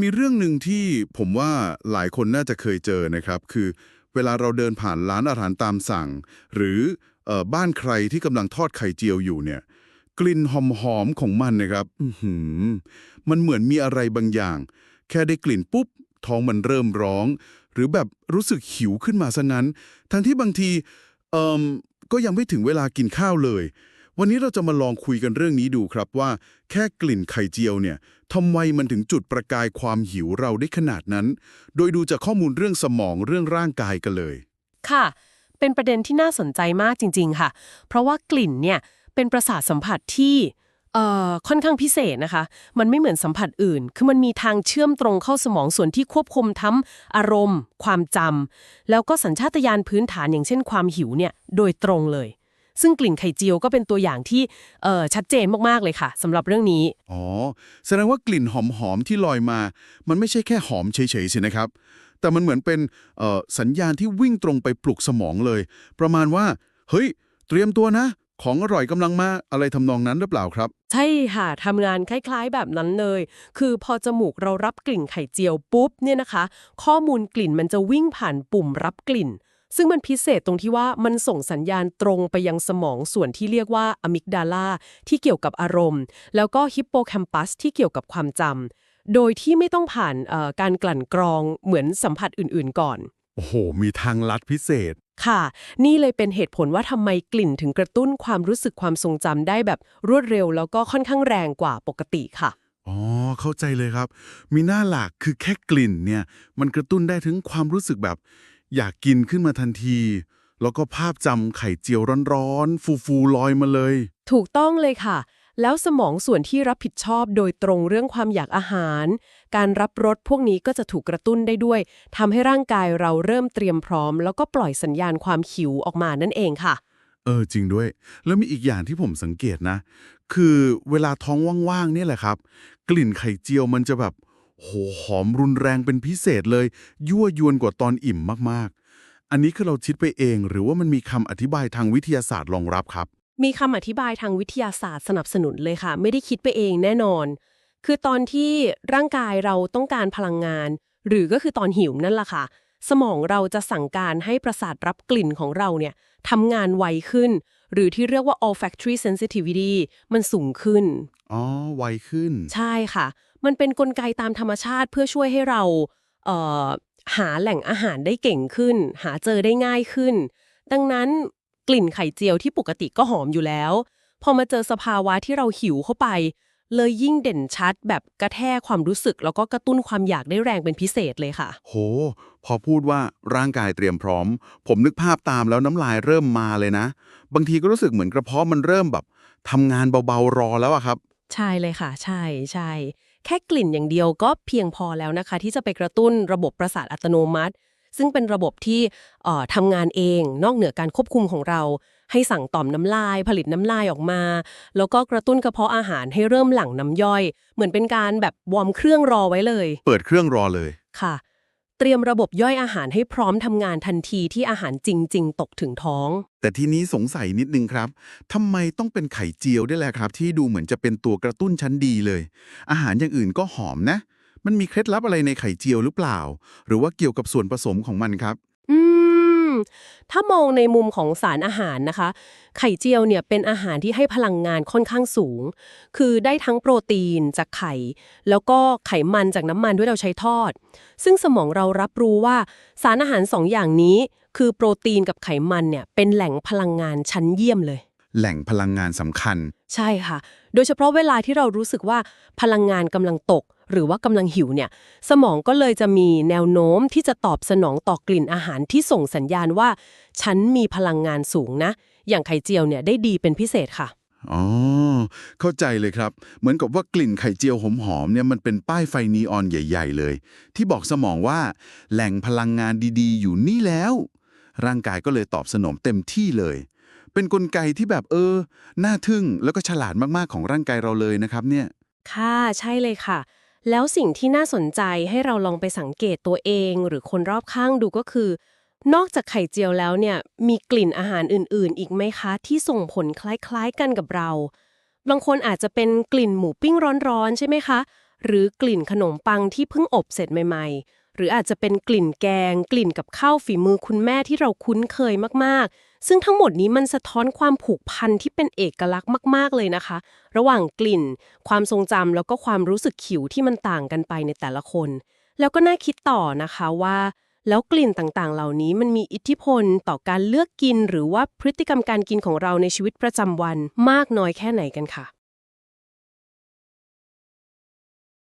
มีเรื่องหนึ่งที่ผมว่าหลายคนน่าจะเคยเจอนะครับ คือเวลาเราเดินผ่านร้านอาหารตามสั่ง หรือเออบ้านใครที่กำลังทอดไข่เจียวอยู่เนี่ย กลิ่นหอมๆของมันนะครับมันเหมือนมีอะไรบางอย่าง แค่ได้กลิ่นปุ๊บ ท้องมันเริ่มร้อง หรือแบบรู้สึกหิวขึ้นมาซะงั้น ทั้งที่บางทีเอ่มก็ยังไม่ถึงเวลากินข้าวเลย วันนี้เราจะมาลองคุยกันเรื่องนี้ดูครับว่า แค่กลิ่นไข่เจียวเนี่ยทำไมมันถึงจุดประกายความหิวเราได้ขนาดนั้น โดยดูจากข้อมูลเรื่องสมองเรื่องร่างกายกันเลย ค่ะ เป็นประเด็นที่น่าสนใจมากจริง ๆ ค่ะ เพราะว่ากลิ่นเนี่ยเป็นประสาทสัมผัสที่เอ่อค่อนข้างพิเศษนะคะ มันไม่เหมือนสัมผัสอื่น คือมันมีทางเชื่อมตรงเข้าสมองส่วนที่ควบคุมทั้งอารมณ์ ความจำแล้วก็สัญชาตญาณพื้นฐานอย่างเช่นความหิวเนี่ยโดยตรงเลย ซึ่งกลิ่นไข่เจียวก็เป็นตัวอย่างที่เอ่อชัดเจนมาก ๆ เลยค่ะสำหรับเรื่องนี้ อ๋อ แสดงว่ากลิ่นหอม ๆ ที่ลอยมา มันไม่ใช่แค่หอมเฉยๆสินะครับ แต่มันเหมือนเป็นเอ่อสัญญาณที่วิ่งตรงไปปลุกสมองเลย ประมาณว่า เฮ้ย เตรียมตัวนะ ของอร่อยกำลังมาอะไรทำนองนั้นหรือเปล่าครับ ใช่ค่ะทำงานคล้ายๆ แบบนั้นเลย คือพอจมูกเรารับกลิ่นไข่เจียวปุ๊บเนี่ยนะคะ ข้อมูลกลิ่นมันจะวิ่งผ่านปุ่มรับกลิ่น ซึ่งมันพิเศษตรงที่ว่ามันส่งสัญญาณตรงไปยังสมองส่วนที่เรียกว่าอะมิกดาลาที่เกี่ยวกับอารมณ์ แล้วก็ฮิปโปแคมปัสที่เกี่ยวกับความจำโดยที่ไม่ต้องผ่านเอ่อการกลั่นกรองเหมือนสัมผัสอื่นๆก่อนโอ้โห มีทางลัดพิเศษ ค่ะ นี่เลยเป็นเหตุผลว่าทำไมกลิ่นถึงกระตุ้นความรู้สึกความทรงจำได้แบบรวดเร็ว แล้วก็ค่อนข้างแรงกว่าปกติค่ะ อ๋อ เข้าใจเลยครับ มีหน้าหลากคือแค่กลิ่นเนี่ย มันกระตุ้นได้ถึงความรู้สึกแบบ อยากกินขึ้นมาทันที แล้วก็ภาพจำไข่เจียวร้อนๆ ฟูๆลอยมาเลย ถูกต้องเลยค่ะ แล้วสมองส่วนที่รับผิดชอบโดยตรงเรื่องความอยากอาหาร การรับรสพวกนี้ก็จะถูกกระตุ้นได้ด้วยทำให้ร่างกายเราเริ่มเตรียมพร้อม แล้วก็ปล่อยสัญญาณความหิวออกมานั่นเองค่ะ เออจริงด้วย แล้วมีอีกอย่างที่ผมสังเกตนะ คือเวลาท้องว่างๆเนี่ยแหละครับ กลิ่นไข่เจียวมันจะแบบ โหหอมรุนแรงเป็นพิเศษเลย ยั่วยวนกว่าตอนอิ่มมากๆ อันนี้คือเราคิดไปเอง หรือว่ามันมีคำอธิบายทางวิทยาศาสตร์รองรับครับ มีคำอธิบายทางวิทยาศาสตร์สนับสนุนเลยค่ะ ไม่ได้คิดไปเองแน่นอน คือตอนที่ร่างกายเราต้องการพลังงาน หรือก็คือตอนหิวนั่นแหละค่ะ สมองเราจะสั่งการให้ประสาทรับกลิ่นของเราเนี่ยทำงานไวขึ้น หรือที่เรียกว่า olfactory sensitivity มันสูงขึ้น อ๋อ ไวขึ้น ใช่ค่ะ มันเป็นนกลไกตามธรรมชาติเพื่อช่วยให้เราเอ่อหาแหล่งอาหารได้เก่งขึ้น หาเจอได้ง่ายขึ้น ดังนั้นกลิ่นไข่เจียวที่ปกติก็หอมอยู่แล้ว พอมาเจอสภาวะที่เราหิวเข้าไป เลยยิ่งเด่นชัดแบบกระแทกความรู้สึก แล้วก็กระตุ้นความอยากได้แรงเป็นพิเศษเลยค่ะ โห พอพูดว่าร่างกายเตรียมพร้อม ผมนึกภาพตามแล้วน้ำลายเริ่มมาเลยนะ บางทีก็รู้สึกเหมือนกระเพาะมันเริ่มแบบทำงานเบาๆรอแล้วอะครับ ใช่เลยค่ะ ใช่ใช่ แค่กลิ่นอย่างเดียวก็เพียงพอแล้วนะคะ ที่จะไปกระตุ้นระบบประสาทอัตโนมัติ ซึ่งเป็นระบบที่เอ่อทำงานเองนอกเหนือการควบคุมของเรา ให้สั่งต่อมน้ำลาย ผลิตน้ำลายออกมา แล้วก็กระตุ้นกระเพาะอาหารให้เริ่มหลั่งน้ำย่อย เหมือนเป็นการแบบวอร์มเครื่องรอไว้เลย เปิดเครื่องรอเลยค่ะ เตรียมระบบย่อยอาหารให้พร้อมทำงานทันทีที่อาหารจริง ๆ ตกถึงท้อง แต่ทีนี้สงสัยนิดนึงครับทำไมต้องเป็นไข่เจียวด้วยแหละครับ ที่ดูเหมือนจะเป็นตัวกระตุ้นชั้นดีเลย อาหารอย่างอื่นก็หอมนะ มันมีเคล็ดลับอะไรในไข่เจียวหรือเปล่า หรือว่าเกี่ยวกับส่วนผสมของมันครับ ถ้ามองในมุมของสารอาหารนะคะ ไข่เจียวเนี่ยเป็นอาหารที่ให้พลังงานค่อนข้างสูง คือได้ทั้งโปรตีนจากไข่ แล้วก็ไขมันจากน้ำมันด้วยเราใช้ทอด ซึ่งสมองเรารับรู้ว่าสารอาหารสองอย่างนี้ คือโปรตีนกับไขมันเนี่ยเป็นแหล่งพลังงานชั้นเยี่ยมเลย แหล่งพลังงานสำคัญ ใช่ค่ะ โดยเฉพาะเวลาที่เรารู้สึกว่าพลังงานกำลังตก หรือว่ากำลังหิวเนี่ย สมองก็เลยจะมีแนวโน้มที่จะตอบสนองต่อกลิ่นอาหารที่ส่งสัญญาณว่า ฉันมีพลังงานสูงนะ อย่างไข่เจียวเนี่ยได้ดีเป็นพิเศษค่ะ อ๋อ เข้าใจเลยครับ เหมือนกับว่ากลิ่นไข่เจียวหอมๆเนี่ยมันเป็นป้ายไฟนีออนใหญ่ ๆ เลย ที่บอกสมองว่า แหล่งพลังงานดีๆ อยู่นี่แล้ว ร่างกายก็เลยตอบสนองเต็มที่เลย เป็นกลไกที่แบบเออ น่าทึ่งแล้วก็ฉลาดมากๆของร่างกายเราเลยนะครับเนี่ย ค่ะใช่เลยค่ะ แล้วสิ่งที่น่าสนใจให้เราลองไปสังเกตตัวเอง หรือคนรอบข้างดูก็คือ นอกจากไข่เจียวแล้วเนี่ยมีกลิ่นอาหารอื่นๆ อีกไหมคะ ที่ส่งผลคล้ายๆกันกับเรา บางคนอาจจะเป็นกลิ่นหมูปิ้งร้อนๆใช่ไหมคะ หรือกลิ่นขนมปังที่เพิ่งอบเสร็จใหม่ ๆ หรืออาจจะเป็นกลิ่นแกง กลิ่นกับข้าวฝีมือคุณแม่ที่เราคุ้นเคยมากๆ ซึ่งทั้งหมดนี้มันสะท้อนความผูกพันที่เป็นเอกลักษณ์มาก ๆ เลยนะคะ ระหว่างกลิ่น ความทรงจำแล้วก็ความรู้สึกขิวที่มันต่างกันไปในแต่ละคน แล้วก็น่าคิดต่อนะคะว่า แล้วกลิ่นต่างๆ เหล่านี้มันมีอิทธิพลต่อการเลือกกิน หรือว่าพฤติกรรมการกินของเราในชีวิตประจำวันมากน้อยแค่ไหนกันค่ะ